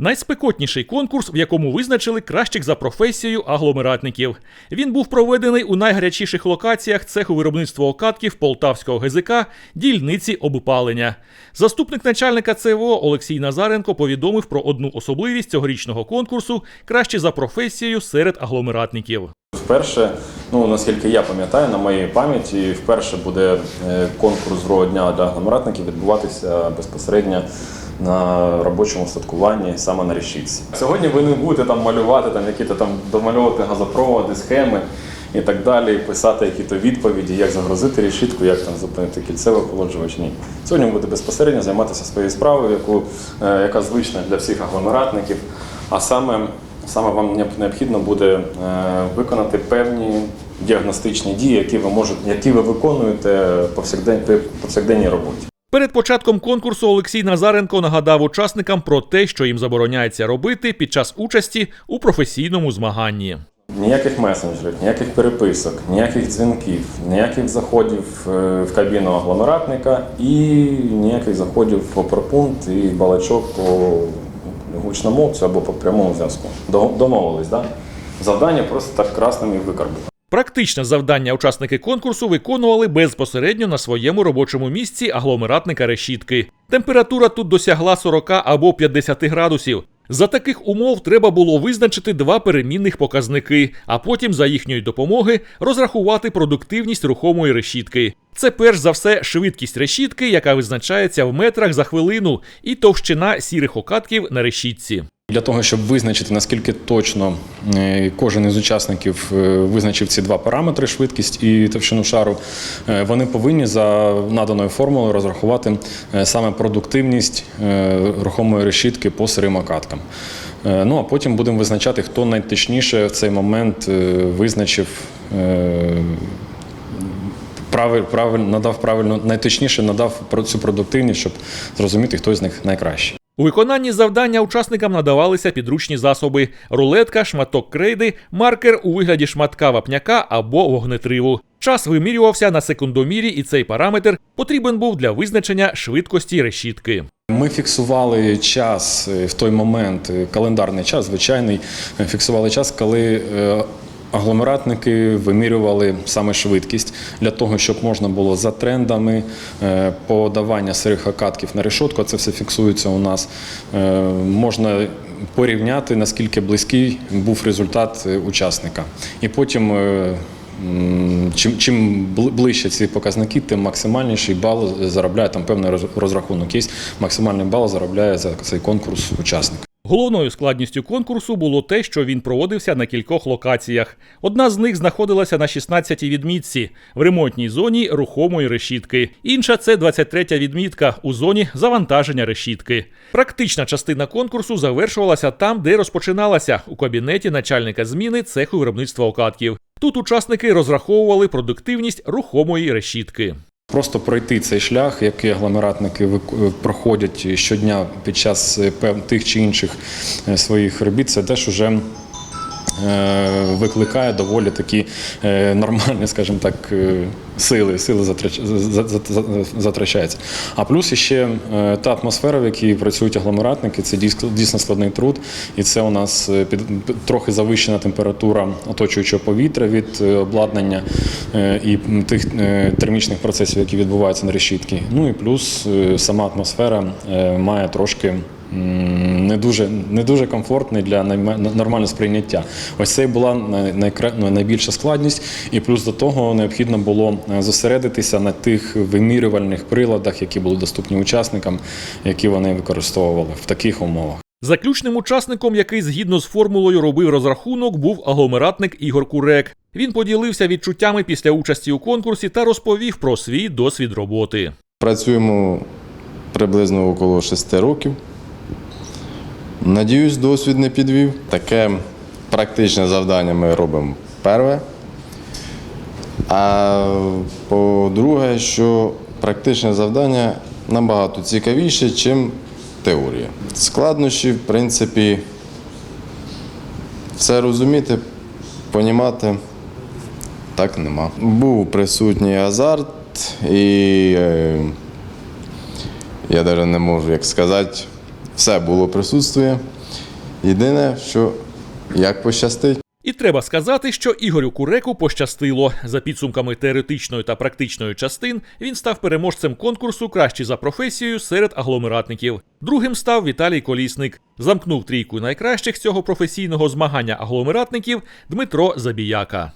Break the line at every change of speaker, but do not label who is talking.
Найспекотніший конкурс, в якому визначили кращих за професією агломератників. Він був проведений у найгарячіших локаціях цеху виробництва окатків Полтавського ГЗК дільниці обпалення. Заступник начальника ЦВО Олексій Назаренко повідомив про одну особливість цьогорічного конкурсу краще за професією серед агломератників.
Вперше, ну наскільки я пам'ятаю, на моїй пам'яті вперше буде е, конкурс другого дня для агломератників відбуватися безпосередньо на робочому статкуванні саме на решітці. Сьогодні ви не будете там малювати, там які-то там домальовувати газопроводи, схеми і так далі, писати якісь відповіді, як загрузити решітку, як там зупинити кільцевий охолоджувач. Ні. Сьогодні ви будете безпосередньо займатися своєю справою, яку, е, яка звична для всіх агломератників. А саме Саме вам необхідно буде е, виконати певні діагностичні дії, які ви можете, які ви виконуєте повсякдень, при повсякденній роботі.
Перед початком конкурсу Олексій Назаренко нагадав учасникам про те, що їм забороняється робити під час участі у професійному змаганні.
Ніяких месенджерів, ніяких переписок, ніяких дзвінків, ніяких заходів е, в кабіну агломератника і ніяких заходів по пропункт і балачок по гучномовцю або по прямому зв'язку. Домовились, так? Да? Завдання просто так красним і викарбували.
Практичне завдання учасники конкурсу виконували безпосередньо на своєму робочому місці агломератника решітки. Температура тут досягла 40 або 50 градусів. За таких умов треба було визначити два перемінних показники, а потім за їхньої допомоги розрахувати продуктивність рухомої решітки. Це перш за все швидкість решітки, яка визначається в метрах за хвилину, і товщина сірих окатків на решітці.
Для того, щоб визначити, наскільки точно е, кожен із учасників е, визначив ці два параметри швидкість і товщину шару, е, вони повинні за наданою формулою розрахувати саме продуктивність рухомої решітки по сирим окаткам. Ну а потім будемо визначати, хто найточніше в цей момент визначив. Правиль, правиль, надав правильно, найточніше надав цю продуктивність, щоб зрозуміти, хто з них найкращий.
У виконанні завдання учасникам надавалися підручні засоби: рулетка, шматок крейди, маркер у вигляді шматка вапняка або вогнетриву. Час вимірювався на секундомірі, і цей параметр потрібен був для визначення швидкості решітки.
Ми фіксували час е, в той момент, е, календарний час, звичайний, е, фіксували час, коли агломератники вимірювали саме швидкість для того, щоб можна було за трендами е, подавання сирих окатків на решетку, це все фіксується у нас. е, Можна порівняти, наскільки близький був результат е, учасника. І потім. Чим, чим ближче ці показники, тим максимальніший бал заробляє там певний розрахунок. Є максимальний бал заробляє за цей конкурс учасник.
Головною складністю конкурсу було те, що він проводився на кількох локаціях. Одна з них знаходилася на 16-й відмітці в ремонтній зоні рухомої решітки. Інша це 23-я відмітка у зоні завантаження решітки. Практична частина конкурсу завершувалася там, де розпочиналася у кабінеті начальника зміни цеху виробництва окатків. Тут учасники розраховували продуктивність рухомої решітки.
Просто пройти цей шлях, який агломератники вик- проходять щодня під час е, тих чи інших е, своїх робіт, це теж уже е, викликає доволі такі е, нормальні, скажімо так, е, сили, сили затрач- за- за- за- затрачаються. А плюс ще е, та атмосфера, в якій працюють агломератники, це дійсно складний труд, і це у нас е, під, трохи завищена температура оточуючого повітря від е, обладнання е, і тих е, термічних процесів, які відбуваються на решітці. Ну і плюс е, сама атмосфера е, має трошки. Не дуже, не дуже комфортний для нормального сприйняття. Ось це і була ну, найбільша складність, і плюс до того необхідно було е, зосередитися на тих вимірювальних приладах, які були доступні учасникам, які вони використовували в таких умовах.
Заключним учасником, який згідно з формулою робив розрахунок, був агломератник Ігор Курек. Він поділився відчуттями після участі у конкурсі та розповів про свій досвід роботи.
Працюємо приблизно около 6 років. Надіюсь, досвід не підвів. Таке практичне завдання ми робимо перше. А по-друге, що практичне завдання набагато цікавіше, ніж теорія. Складнощі, в принципі, все розуміти, понімати так нема. Був присутній азарт, і е, я навіть не можу як сказати, все було присутствує. Єдине, що як пощастить.
І треба сказати, що Ігорю Куреку пощастило. За підсумками теоретичної та практичної частин він став переможцем конкурсу Кращий за професією серед агломератників. Другим став Віталій Колісник. Замкнув трійку найкращих цього професійного змагання агломератників Дмитро Забіяка.